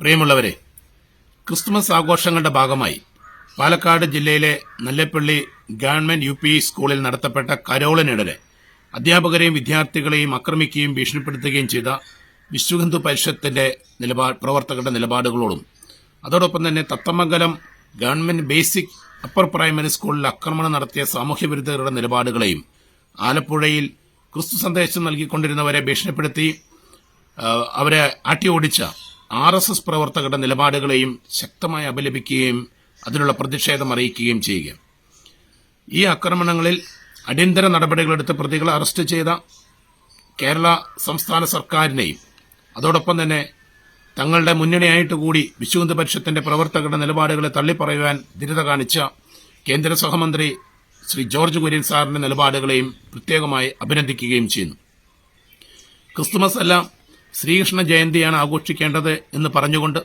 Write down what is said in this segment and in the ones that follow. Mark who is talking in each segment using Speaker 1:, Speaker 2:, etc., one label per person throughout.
Speaker 1: പ്രിയമുള്ളവരെ ക്രിസ്തുമസ് ആഘോഷങ്ങളുടെ ഭാഗമായി പാലക്കാട് ജില്ലയിലെ നല്ലപ്പള്ളി ഗവൺമെന്റ് യു പി സ്കൂളിൽ നടത്തപ്പെട്ട കരോളിനിടരെ അധ്യാപകരെയും വിദ്യാർത്ഥികളെയും ആക്രമിക്കുകയും ഭീഷണിപ്പെടുത്തുകയും ചെയ്ത വിശ്വഹിന്ദു പരിഷത്തിന്റെ നിലപാട് പ്രവർത്തകരുടെ നിലപാടുകളോടും അതോടൊപ്പം തന്നെ Thathamangalam government basic upper primary സ്കൂളിൽ ആക്രമണം നടത്തിയ സാമൂഹ്യ വിരുദ്ധരുടെ നിലപാടുകളെയും ആലപ്പുഴയിൽ ക്രിസ്തു സന്ദേശം നൽകിക്കൊണ്ടിരുന്നവരെ ഭീഷണിപ്പെടുത്തി അവരെ ആട്ടി ആട്ടിയോടിച്ച ആർ എസ് എസ് പ്രവർത്തകരുടെ നിലപാടുകളെയും ശക്തമായി അപലപിക്കുകയും അതിനുള്ള പ്രതിഷേധം അറിയിക്കുകയും ചെയ്യുക. ഈ ആക്രമണങ്ങളിൽ അടിയന്തര നടപടികളെടുത്ത് പ്രതികളെ അറസ്റ്റ് ചെയ്ത കേരള സംസ്ഥാന സർക്കാരിനെയും അതോടൊപ്പം തന്നെ തങ്ങളുടെ മുന്നണിയായിട്ട് കൂടി വിശ്വഹിന്ദു പരിഷത്തിന്റെ പ്രവർത്തകരുടെ നിലപാടുകളെ തള്ളിപ്പറയുവാൻ ധീരത കാണിച്ച കേന്ദ്ര സഹമന്ത്രി ശ്രീ ജോർജ് കുര്യൻ സാറിന്റെ നിലപാടുകളെയും പ്രത്യേകമായി അഭിനന്ദിക്കുകയും ചെയ്യുന്നു. ക്രിസ്തുമസ് അല്ല ശ്രീകൃഷ്ണ ജയന്തിയാണ് ആഘോഷിക്കേണ്ടത് എന്ന് പറഞ്ഞുകൊണ്ട്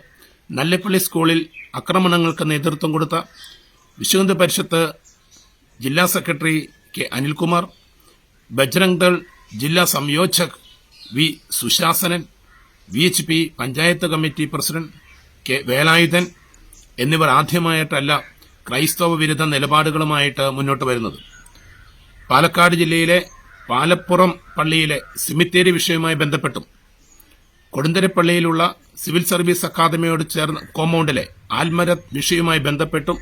Speaker 1: നല്ലപ്പള്ളി സ്കൂളിൽ ആക്രമണങ്ങൾക്ക് നേതൃത്വം കൊടുത്ത വിശ്വഹിന്ദു പരിഷത്ത് ജില്ലാ സെക്രട്ടറി കെ അനിൽകുമാർ ബജ്രംഗ് ദൾ ജില്ലാ സംയോജക് V Sushasanan V H P panchayat committee president K Velayudhan എന്നിവർ ആദ്യമായിട്ടല്ല ക്രൈസ്തവ വിരുദ്ധ നിലപാടുകളുമായിട്ട് മുന്നോട്ട് വരുന്നത്. പാലക്കാട് ജില്ലയിലെ പാലപ്പുറം പള്ളിയിലെ സിമിത്തേരി വിഷയവുമായി ബന്ധപ്പെട്ടും കൊടുന്തരപ്പള്ളിയിലുള്ള സിവിൽ സർവീസ് അക്കാദമിയോട് ചേർന്ന കോമ്പൗണ്ടിലെ ആത്മരത് വിഷയവുമായി ബന്ധപ്പെട്ടും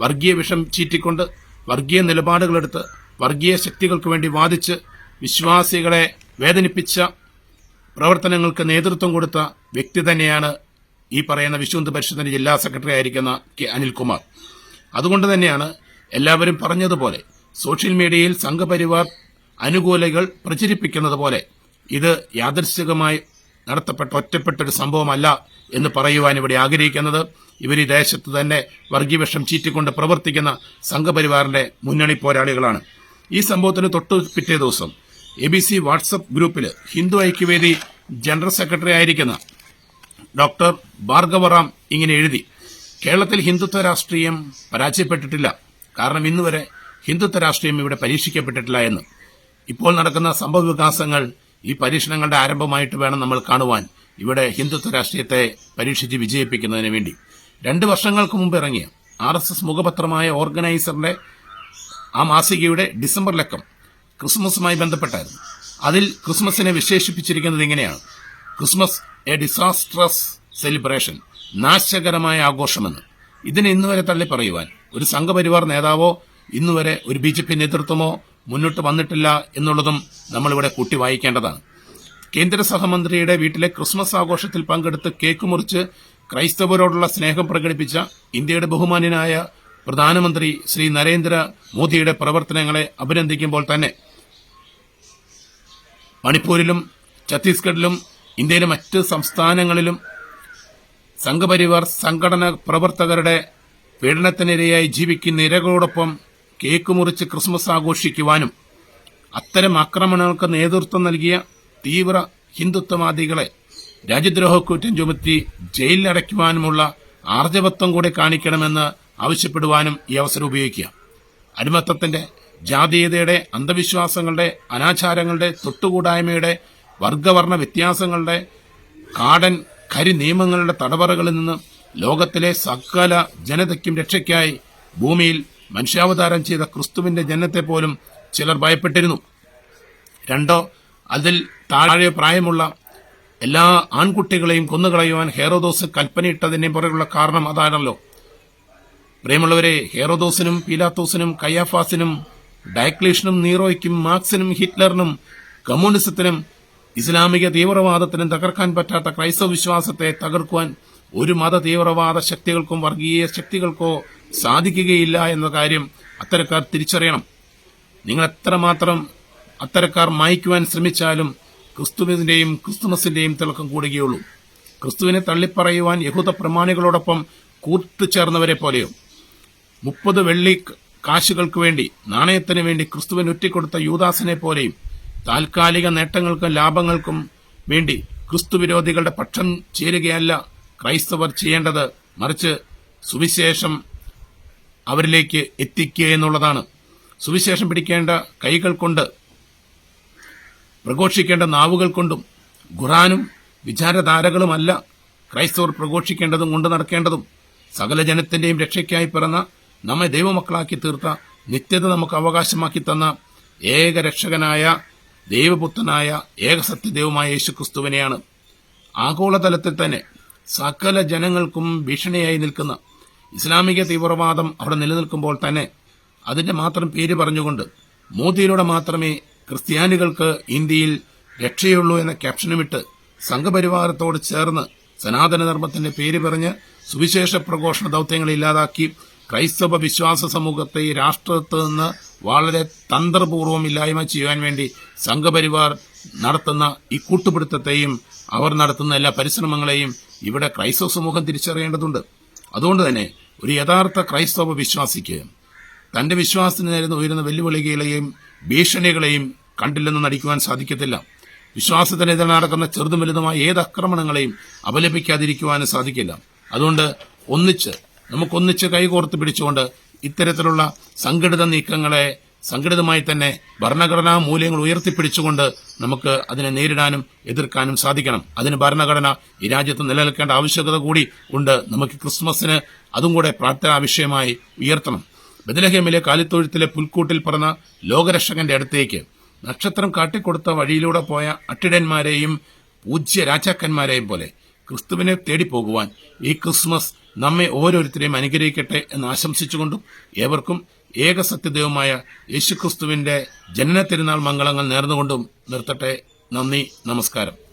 Speaker 1: വർഗീയ വിഷം ചീറ്റിക്കൊണ്ട് വർഗീയ നിലപാടുകളെടുത്ത് വർഗീയ ശക്തികൾക്ക് വേണ്ടി വാദിച്ച് വിശ്വാസികളെ വേദനിപ്പിച്ച പ്രവർത്തനങ്ങൾക്ക് നേതൃത്വം കൊടുത്ത വ്യക്തി തന്നെയാണ് ഈ പറയുന്ന വിശ്വന്ത് പരിഷത്തിന്റെ ജില്ലാ സെക്രട്ടറി ആയിരിക്കുന്ന കെ അനിൽകുമാർ. അതുകൊണ്ട് തന്നെയാണ് എല്ലാവരും പറഞ്ഞതുപോലെ സോഷ്യൽ മീഡിയയിൽ സംഘപരിവാർ അനുകൂലികൾ പ്രചരിപ്പിക്കുന്നത് പോലെ ഇത് യാദൃശ്ചികമായി നടത്തപ്പെട്ട ഒറ്റപ്പെട്ട ഒരു സംഭവമല്ല എന്ന് പറയുവാൻ ഇവിടെ ആഗ്രഹിക്കുന്നത്. ഇവർ ഈ ദേശത്ത് തന്നെ വർഗീയവിഷം ചീറ്റിക്കൊണ്ട് പ്രവർത്തിക്കുന്ന സംഘപരിവാറിന്റെ മുന്നണി പോരാളികളാണ്. ഈ സംഭവത്തിന് തൊട്ടു പിറ്റേ ദിവസം എ ബി സി വാട്സപ്പ് ഗ്രൂപ്പിൽ ഹിന്ദു ഐക്യവേദി ജനറൽ സെക്രട്ടറി ആയിരിക്കുന്ന ഡോക്ടർ ഭാർഗവറാം ഇങ്ങനെ എഴുതി കേരളത്തിൽ ഹിന്ദുത്വ രാഷ്ട്രീയം പരാജയപ്പെട്ടിട്ടില്ല. കാരണം ഇന്നുവരെ ഹിന്ദുത്വ രാഷ്ട്രീയം ഇവിടെ പരീക്ഷിക്കപ്പെട്ടിട്ടില്ല എന്ന്. ഇപ്പോൾ നടക്കുന്ന സംഭവ വികാസങ്ങൾ ഈ പരീക്ഷണങ്ങളുടെ ആരംഭമായിട്ട് വേണം നമ്മൾ കാണുവാൻ. ഇവിടെ ഹിന്ദുത്വ രാഷ്ട്രീയത്തെ പരീക്ഷിച്ച് വിജയിപ്പിക്കുന്നതിന് വേണ്ടി. രണ്ട് വർഷങ്ങൾക്ക് മുമ്പ് ഇറങ്ങിയ ആർ എസ് എസ് മുഖപത്രമായ ഓർഗനൈസറിന്റെ ആ മാസികയുടെ ഡിസംബർ ലക്കം ക്രിസ്മസുമായി ബന്ധപ്പെട്ടായിരുന്നു. അതിൽ ക്രിസ്മസിനെ വിശേഷിപ്പിച്ചിരിക്കുന്നത് ഇങ്ങനെയാണ്. ക്രിസ്മസ് എ ഡിസാസ്ട്രസ് സെലിബ്രേഷൻ നാശകരമായ ആഘോഷമെന്ന്. ഇതിനെ ഇന്നുവരെ തള്ളി പറയുവാൻ ഒരു സംഘപരിവാർ നേതാവോ ഇന്നുവരെ ഒരു ബി നേതൃത്വമോ മുന്നോട്ട് വന്നിട്ടില്ല എന്നുള്ളതും നമ്മളിവിടെ കൂട്ടി വായിക്കേണ്ടതാണ്. കേന്ദ്ര സഹമന്ത്രിയുടെ വീട്ടിലെ ക്രിസ്മസ് ആഘോഷത്തിൽ പങ്കെടുത്ത് കേക്ക് മുറിച്ച് ക്രൈസ്തവരോടുള്ള സ്നേഹം പ്രകടിപ്പിച്ച ഇന്ത്യയുടെ ബഹുമാന്യനായ പ്രധാനമന്ത്രി ശ്രീ നരേന്ദ്ര മോദിയുടെ പ്രവർത്തനങ്ങളെ അഭിനന്ദിക്കുമ്പോൾ തന്നെ മണിപ്പൂരിലും ഛത്തീസ്ഗഡിലും ഇന്ത്യയിലെ മറ്റ് സംസ്ഥാനങ്ങളിലും സംഘപരിവാർ സംഘടന പ്രവർത്തകരുടെ പീഡനത്തിനിരയായി ജീവിക്കുന്ന ഇരകളോടൊപ്പം കേക്ക് മുറിച്ച് ക്രിസ്മസ് ആഘോഷിക്കുവാനും അത്തരം ആക്രമണങ്ങൾക്ക് നേതൃത്വം നൽകിയ തീവ്ര ഹിന്ദുത്വവാദികളെ രാജ്യദ്രോഹക്കുറ്റം ചുമത്തി ജയിലിലടയ്ക്കുവാനുമുള്ള ആർജവത്വം കൂടെ കാണിക്കണമെന്ന് ആവശ്യപ്പെടുവാനും ഈ അവസരം ഉപയോഗിക്കുക. അടിമത്തത്തിന്റെ ജാതീയതയുടെ അന്ധവിശ്വാസങ്ങളുടെ അനാചാരങ്ങളുടെ തൊട്ടുകൂടായ്മയുടെ വർഗവർണ വ്യത്യാസങ്ങളുടെ കാടൻ കരി നിയമങ്ങളുടെ തടവറകളിൽ നിന്ന് ലോകത്തിലെ സകല ജനതയ്ക്കും രക്ഷയ്ക്കായി ഭൂമിയിൽ മനുഷ്യാവതാരം ചെയ്ത ക്രിസ്തുവിന്റെ ജനത്തെ പോലും ചിലർ ഭയപ്പെട്ടിരുന്നു. രണ്ടോ അതിൽ താഴെ പ്രായമുള്ള എല്ലാ ആൺകുട്ടികളെയും കൊന്നുകളയുവാൻ ഹേറോദോസ് കൽപ്പനയിട്ടതിന്റെ പുറകുള്ള കാരണം അതാണല്ലോ. പ്രിയമുള്ളവരെ ഹേറോദോസിനും പീലാത്തോസിനും കയ്യാഫാസിനും ഡയക്ലീഷനും നീറോയ്ക്കും മാർക്സിനും ഹിറ്റ്ലറിനും കമ്മ്യൂണിസത്തിനും ഇസ്ലാമിക തീവ്രവാദത്തിനും തകർക്കാൻ പറ്റാത്ത ക്രൈസ്തവ വിശ്വാസത്തെ തകർക്കുവാൻ ഒരു മത തീവ്രവാദ ശക്തികൾക്കും വർഗീയ ശക്തികൾക്കോ സാധിക്കുകയില്ല എന്ന കാര്യം അത്തരക്കാർ തിരിച്ചറിയണം. നിങ്ങൾ എത്രമാത്രം അത്തരക്കാർ മായ്ക്കുവാൻ ശ്രമിച്ചാലും ക്രിസ്തുവിന്റെയും ക്രിസ്തുമസിന്റെയും തിളക്കം കൂടുകയുള്ളൂ. ക്രിസ്തുവിനെ തള്ളിപ്പറയുവാൻ യഹൂദ പ്രമാണികളോടൊപ്പം കൂട്ടുചേർന്നവരെ പോലെയോ. മുപ്പത് വെള്ളി കാശുകൾക്ക് വേണ്ടി നാണയത്തിന് വേണ്ടി ക്രിസ്തുവിന് ഒറ്റിക്കൊടുത്ത യൂദാസിനെ പോലെയും താൽക്കാലിക നേട്ടങ്ങൾക്കും ലാഭങ്ങൾക്കും വേണ്ടി ക്രിസ്തുവിരോധികളുടെ പക്ഷം ചേരുകയല്ല ക്രൈസ്തവർ ചെയ്യേണ്ടത്. മറിച്ച് സുവിശേഷം അവരിലേക്ക് എത്തിക്കുക എന്നുള്ളതാണ്. സുവിശേഷം പിടിക്കേണ്ട കൈകൾ കൊണ്ട് പ്രഘോഷിക്കേണ്ട നാവുകൾ കൊണ്ടും ഖുറാനും വിചാരധാരകളുമല്ല ക്രൈസ്തവർ പ്രഘോഷിക്കേണ്ടതും കൊണ്ട് നടക്കേണ്ടതും. സകല ജനത്തിന്റെയും രക്ഷയ്ക്കായി പിറന്ന നമ്മെ ദൈവമക്കളാക്കി തീർത്ത നിത്യത നമുക്ക് അവകാശമാക്കി തന്ന ഏക രക്ഷകനായ ദൈവപുത്രനായ ഏകസത്യദൈവമായ യേശുക്രിസ്തുവിനെയാണ് ആഗോളതലത്തിൽ തന്നെ സകല ജനങ്ങൾക്കും ഭീഷണിയായി നിൽക്കുന്ന ഇസ്ലാമിക തീവ്രവാദം അവിടെ നിലനിൽക്കുമ്പോൾ തന്നെ അതിന്റെ മാത്രം പേര് പറഞ്ഞുകൊണ്ട് മോദിയിലൂടെ മാത്രമേ ക്രിസ്ത്യാനികൾക്ക് ഇന്ത്യയിൽ രക്ഷയുള്ളൂ എന്ന ക്യാപ്ഷനുമിട്ട് സംഘപരിവാരത്തോട് ചേർന്ന് സനാതനധർമ്മത്തിന്റെ പേര് പറഞ്ഞ് സുവിശേഷ പ്രഘോഷണ ദൌത്യങ്ങൾ ഇല്ലാതാക്കി ക്രൈസ്തവ വിശ്വാസ സമൂഹത്തെ രാഷ്ട്രത്തിൽ നിന്ന് വളരെ തന്ത്രപൂർവം ഇല്ലായ്മ ചെയ്യാൻ വേണ്ടി സംഘപരിവാർ നടത്തുന്ന ഈ കൂട്ടുപിടുത്തത്തെയും അവർ നടത്തുന്ന എല്ലാ പരിശ്രമങ്ങളെയും ഇവിടെ ക്രൈസ്തവ സമൂഹം തിരിച്ചറിയേണ്ടതുണ്ട്. അതുകൊണ്ട് തന്നെ ഒരു യഥാർത്ഥ ക്രൈസ്തവ വിശ്വാസിക്ക് തന്റെ വിശ്വാസത്തിന് നേരുന്ന ഉയരുന്ന വെല്ലുവിളികളെയും ഭീഷണികളെയും കണ്ടില്ലെന്ന് നടിക്കുവാൻ സാധിക്കത്തില്ല. വിശ്വാസത്തിനെതിരെ നടക്കുന്ന ചെറുതും വലുതുമായ ഏത് ആക്രമണങ്ങളെയും അപലപിക്കാതിരിക്കുവാനും സാധിക്കില്ല. അതുകൊണ്ട് ഒന്നിച്ച് നമുക്കൊന്നിച്ച് കൈകോർത്ത് പിടിച്ചുകൊണ്ട് ഇത്തരത്തിലുള്ള സംഘടിത നീക്കങ്ങളെ സംഘടിതമായി തന്നെ ഭരണഘടനാ മൂല്യങ്ങൾ ഉയർത്തിപ്പിടിച്ചുകൊണ്ട് നമുക്ക് അതിനെ നേരിടാനും എതിർക്കാനും സാധിക്കണം. അതിന് ഭരണഘടന ഈ രാജ്യത്ത് നിലനിൽക്കേണ്ട ആവശ്യകത കൂടി ഉണ്ട്. നമുക്ക് ക്രിസ്മസിന് അതും കൂടെ പ്രാർത്ഥനാ വിഷയമായി ഉയർത്തണം. ബദലഹേമിലെ കാലിത്തൊഴുത്തിലെ പുൽക്കൂട്ടിൽ പറഞ്ഞ ലോകരക്ഷകന്റെ അടുത്തേക്ക് നക്ഷത്രം കാട്ടിക്കൊടുത്ത വഴിയിലൂടെ പോയ അട്ടിടന്മാരെയും പൂജ്യ രാജാക്കന്മാരെയും പോലെ ക്രിസ്തുവിനെ തേടി പോകുവാൻ ഈ ക്രിസ്മസ് നമ്മെ ഓരോരുത്തരെയും അനുഗ്രഹിക്കട്ടെ എന്ന് ആശംസിച്ചുകൊണ്ടും ഏവർക്കും ഏകസത്യദൈവമായ യേശുക്രിസ്തുവിന്റെ ജനന തിരുനാൾ മംഗളങ്ങൾ നേർന്നുകൊണ്ടും നിർത്തട്ടെ. നന്ദി നമസ്കാരം.